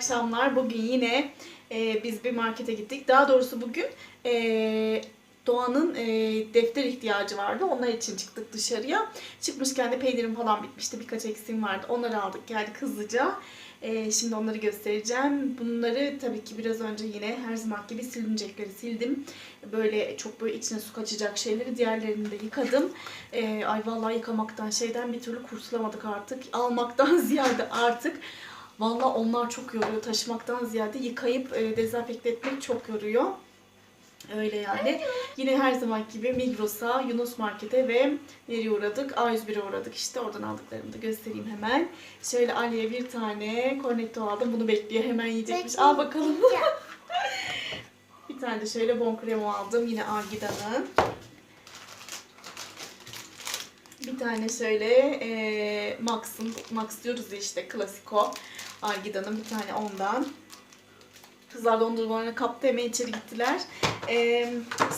akşamlar. Bugün yine e, biz bir markete gittik. Daha doğrusu bugün e, Doğan'ın e, defter ihtiyacı vardı. Onlar için çıktık dışarıya. Çıkmışken de peynirim falan bitmişti. Birkaç eksiğim vardı. Onları aldık geldik hızlıca. E, şimdi onları göstereceğim. Bunları tabii ki biraz önce yine her zaman gibi silinecekleri sildim. Böyle çok böyle içine su kaçacak şeyleri diğerlerini de yıkadım. E, ay vallahi yıkamaktan şeyden bir türlü kurtulamadık artık. Almaktan ziyade artık Valla onlar çok yoruyor. Taşımaktan ziyade yıkayıp e, dezenfekte etmek çok yoruyor. Öyle yani. Yine her zaman gibi Migros'a, Yunus Market'e ve nereye uğradık? A101'e uğradık işte. Oradan aldıklarımı da göstereyim hemen. Şöyle Ali'ye bir tane cornetto aldım. Bunu bekliyor. Hemen yiyecekmiş. Al bakalım. bir tane de şöyle bon kremo aldım. Yine Argida'nın. Bir tane şöyle e, Max'ın, Max diyoruz işte klasiko. Argida'nın bir tane ondan. Kızlar dondurmalarını kaptı hemen içeri gittiler. E,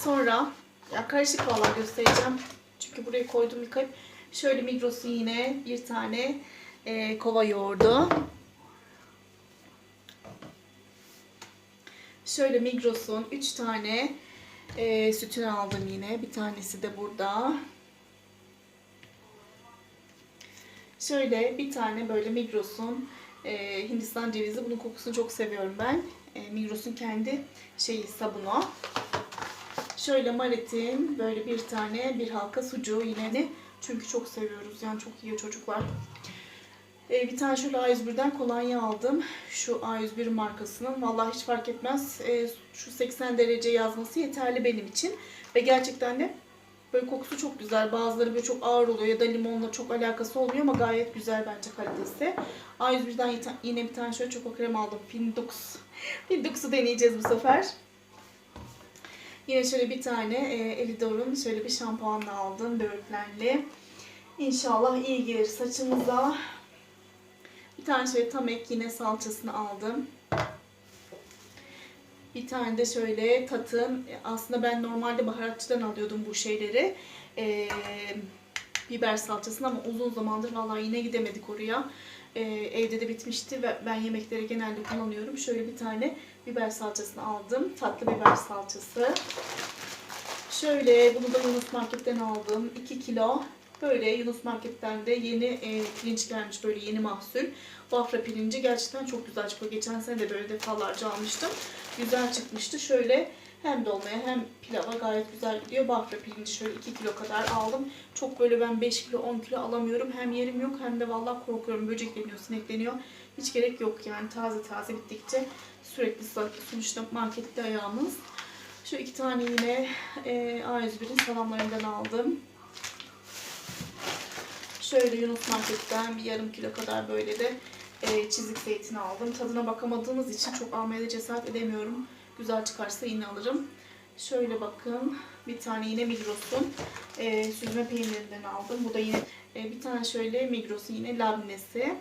sonra ya karışık valla göstereceğim. Çünkü buraya koydum yıkayıp. Şöyle Migros'un yine bir tane e, kova yoğurdu. Şöyle Migros'un 3 tane e, sütünü aldım yine. Bir tanesi de burada. Şöyle bir tane böyle Migros'un e, Hindistan cevizi. Bunun kokusunu çok seviyorum ben. E, Migros'un kendi şeyi sabunu. Şöyle Maret'in böyle bir tane bir halka sucuğu yine de çünkü çok seviyoruz. Yani çok yiyor çocuklar. E, bir tane şöyle A101'den kolonya aldım. Şu A101 markasının. Vallahi hiç fark etmez. E, şu 80 derece yazması yeterli benim için. Ve gerçekten de Böyle kokusu çok güzel. Bazıları böyle çok ağır oluyor ya da limonla çok alakası olmuyor ama gayet güzel bence kalitesi. A101'den yine bir tane şöyle çoko krem aldım. Findux. Findux'u deneyeceğiz bu sefer. Yine şöyle bir tane e, Elidor'un şöyle bir şampuanla aldım. Böğürtlenli. İnşallah iyi gelir saçımıza. Bir tane şöyle Tamek yine salçasını aldım. Bir tane de şöyle tatın. Aslında ben normalde baharatçıdan alıyordum bu şeyleri. Ee, biber salçasını ama uzun zamandır vallahi yine gidemedik oraya. Ee, evde de bitmişti ve ben yemekleri genelde kullanıyorum. Şöyle bir tane biber salçasını aldım. Tatlı biber salçası. Şöyle bunu da Yunus Market'ten aldım. 2 kilo. Böyle Yunus Market'ten de yeni e, pirinç gelmiş böyle yeni mahsul. Bafra pirinci gerçekten çok güzel çıkıyor. Geçen sene de böyle defalarca almıştım. Güzel çıkmıştı. Şöyle hem dolmaya hem pilava gayet güzel gidiyor. Bafra pirinci şöyle 2 kilo kadar aldım. Çok böyle ben 5 kilo 10 kilo alamıyorum. Hem yerim yok hem de vallahi korkuyorum. Böcekleniyor, sinekleniyor. Hiç gerek yok yani taze taze bittikçe sürekli sonuçta markette ayağımız. Şu iki tane yine e, A101'in salamlarından aldım. Şöyle Yunus Market'ten bir yarım kilo kadar böyle de e, çizik zeytini aldım. Tadına bakamadığımız için çok almaya da cesaret edemiyorum. Güzel çıkarsa yine alırım. Şöyle bakın. Bir tane yine Migros'un e, süzme peynirinden aldım. Bu da yine e, bir tane şöyle Migros'un yine labnesi.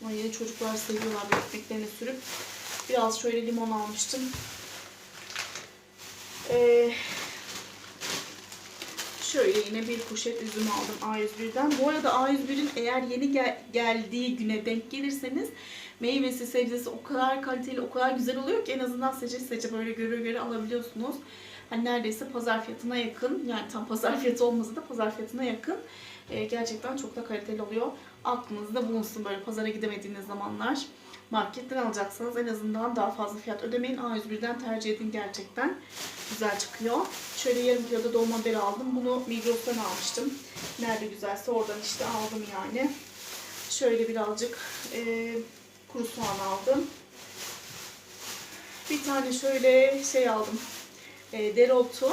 Bunu yine çocuklar seviyorlar böyle ekmeklerine sürüp. Biraz şöyle limon almıştım. Eee Şöyle yine bir poşet üzüm aldım A101'den. Bu arada A101'in eğer yeni gel geldiği güne denk gelirseniz meyvesi, sebzesi o kadar kaliteli, o kadar güzel oluyor ki en azından seçe seçe böyle göre göre alabiliyorsunuz. Hani neredeyse pazar fiyatına yakın, yani tam pazar fiyatı olmasa da pazar fiyatına yakın. Ee, gerçekten çok da kaliteli oluyor. Aklınızda bulunsun böyle pazara gidemediğiniz zamanlar. Marketten alacaksanız en azından daha fazla fiyat ödemeyin. A101'den tercih edin gerçekten. Güzel çıkıyor. Şöyle yarım kiloda dolma biberi aldım. Bunu Migros'tan almıştım. Nerede güzelse oradan işte aldım yani. Şöyle birazcık e, kuru soğan aldım. Bir tane şöyle şey aldım. E, dereotu.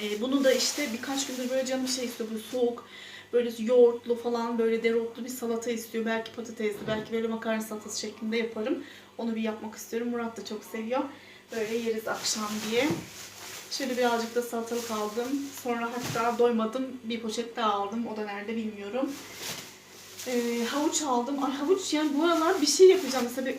E, bunu da işte birkaç gündür böyle canım şey istiyor. Bu soğuk böyle yoğurtlu falan böyle dereotlu bir salata istiyor. Belki patatesli, belki böyle makarna salatası şeklinde yaparım. Onu bir yapmak istiyorum. Murat da çok seviyor. Böyle yeriz akşam diye. Şöyle birazcık da salatalık aldım. Sonra hatta doymadım. Bir poşet daha aldım. O da nerede bilmiyorum. Ee, havuç aldım. Ay havuç yani bu aralar bir şey yapacağım. Mesela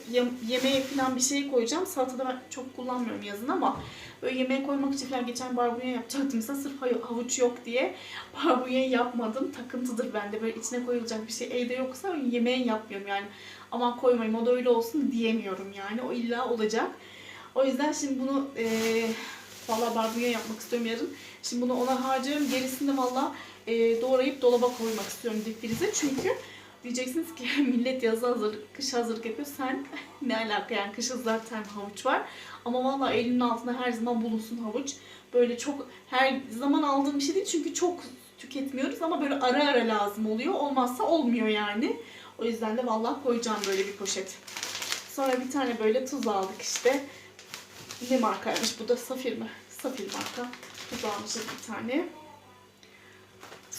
yemeğe falan bir şey koyacağım. Salatada ben çok kullanmıyorum yazın ama böyle yemeğe koymak için falan geçen barbunya yapacaktım. Mesela sırf havuç yok diye barbunya yapmadım. Takıntıdır bende. Böyle içine koyulacak bir şey evde yoksa yemeğe yapmıyorum yani. Aman koymayayım o da öyle olsun diyemiyorum yani. O illa olacak. O yüzden şimdi bunu eee valla barbunya yapmak istiyorum yarın. Şimdi bunu ona harcıyorum. Gerisini valla eee, doğrayıp dolaba koymak istiyorum dip. Çünkü Diyeceksiniz ki millet yazı hazırlık, kış hazırlık yapıyor. Sen ne alaka yani kışın zaten havuç var. Ama vallahi elinin altında her zaman bulunsun havuç. Böyle çok her zaman aldığım bir şey değil çünkü çok tüketmiyoruz ama böyle ara ara lazım oluyor. Olmazsa olmuyor yani. O yüzden de vallahi koyacağım böyle bir poşet. Sonra bir tane böyle tuz aldık işte. Ne markaymış bu da Safir mi? Safir marka. Tuz almışız bir tane.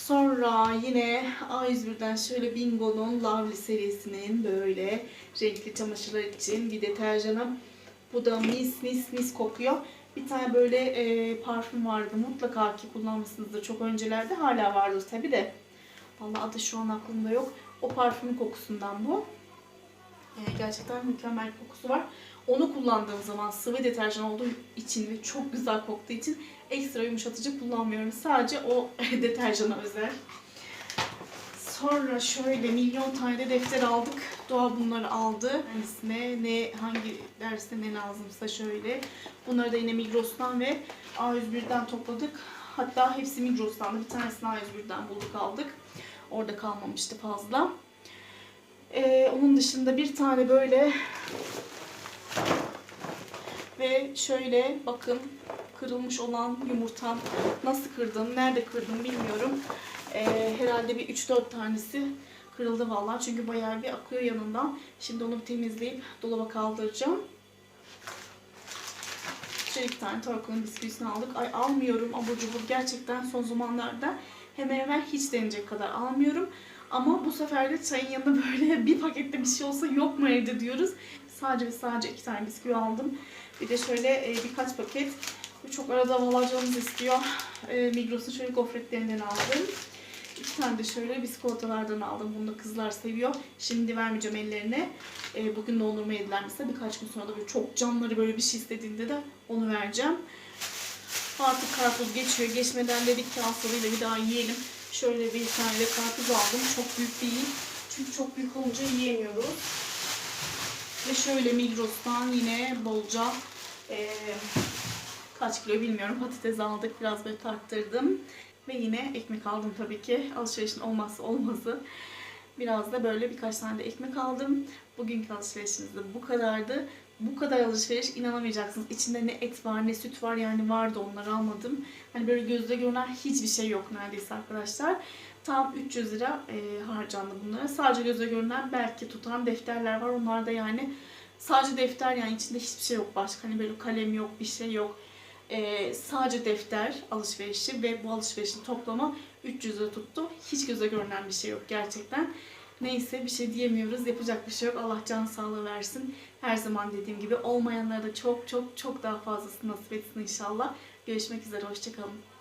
Sonra yine A101'den şöyle Bingo'nun Lovely serisinin böyle renkli çamaşırlar için bir deterjanım. Bu da mis mis mis kokuyor. Bir tane böyle e, parfüm vardı. Mutlaka ki kullanmışsınızdır çok öncelerde. Hala vardır tabi de. Vallahi adı şu an aklımda yok. O parfümün kokusundan bu. E, gerçekten mükemmel kokusu var. Onu kullandığım zaman sıvı deterjan olduğu için ve çok güzel koktuğu için ekstra yumuşatıcı kullanmıyorum. Sadece o deterjana özel. Sonra şöyle milyon tane de defter aldık. Doğa bunları aldı. Hangisine ne hangi derste ne lazımsa şöyle. Bunları da yine Migros'tan ve A101'den topladık. Hatta hepsi Migros'tan da bir tanesini A101'den bulduk aldık. Orada kalmamıştı fazla. Ee, onun dışında bir tane böyle ve şöyle bakın kırılmış olan yumurtam nasıl kırdım, nerede kırdım bilmiyorum. Ee, herhalde bir 3-4 tanesi kırıldı vallahi çünkü bayağı bir akıyor yanından. Şimdi onu temizleyip dolaba kaldıracağım. Şöyle iki tane Torko'nun bisküvisini aldık. Ay almıyorum abur cubur gerçekten son zamanlarda hemen hemen hiç denecek kadar almıyorum. Ama bu sefer de çayın yanında böyle bir pakette bir şey olsa yok mu evde diyoruz. Sadece ve sadece iki tane bisküvi aldım. Bir de şöyle e, birkaç paket. Çok arada valla canımız istiyor. E, Migros'un şöyle gofretlerinden aldım. İki tane de şöyle biskolatalardan aldım. Bunu da kızlar seviyor. Şimdi vermeyeceğim ellerine. E, bugün dondurma yediler mesela. Birkaç gün sonra da böyle çok canları böyle bir şey istediğinde de onu vereceğim. Artık karpuz geçiyor. Geçmeden dedik ki hastalığıyla bir daha yiyelim. Şöyle bir tane de karpuz aldım. Çok büyük değil. Çünkü çok büyük olunca yiyemiyoruz. Ve şöyle Migros'tan yine bolca eee, kaç kilo bilmiyorum patates aldık. Biraz böyle tarttırdım. Ve yine ekmek aldım tabii ki. Alışverişin olmazsa olmazı. Biraz da böyle birkaç tane de ekmek aldım. Bugünkü alışverişimiz de bu kadardı. Bu kadar alışveriş inanamayacaksınız. İçinde ne et var ne süt var yani vardı onları almadım. Hani böyle gözle görünen hiçbir şey yok neredeyse arkadaşlar. Tam 300 lira e, harcandı bunlara. Sadece göze görünen belki tutan defterler var. Onlar da yani sadece defter yani içinde hiçbir şey yok başka. Hani böyle kalem yok bir şey yok. E, sadece defter alışverişi ve bu alışverişin toplamı 300 lira tuttu. Hiç göze görünen bir şey yok gerçekten. Neyse bir şey diyemiyoruz. Yapacak bir şey yok. Allah can sağlığı versin. Her zaman dediğim gibi olmayanlara da çok çok çok daha fazlasını nasip etsin inşallah. Görüşmek üzere. Hoşçakalın.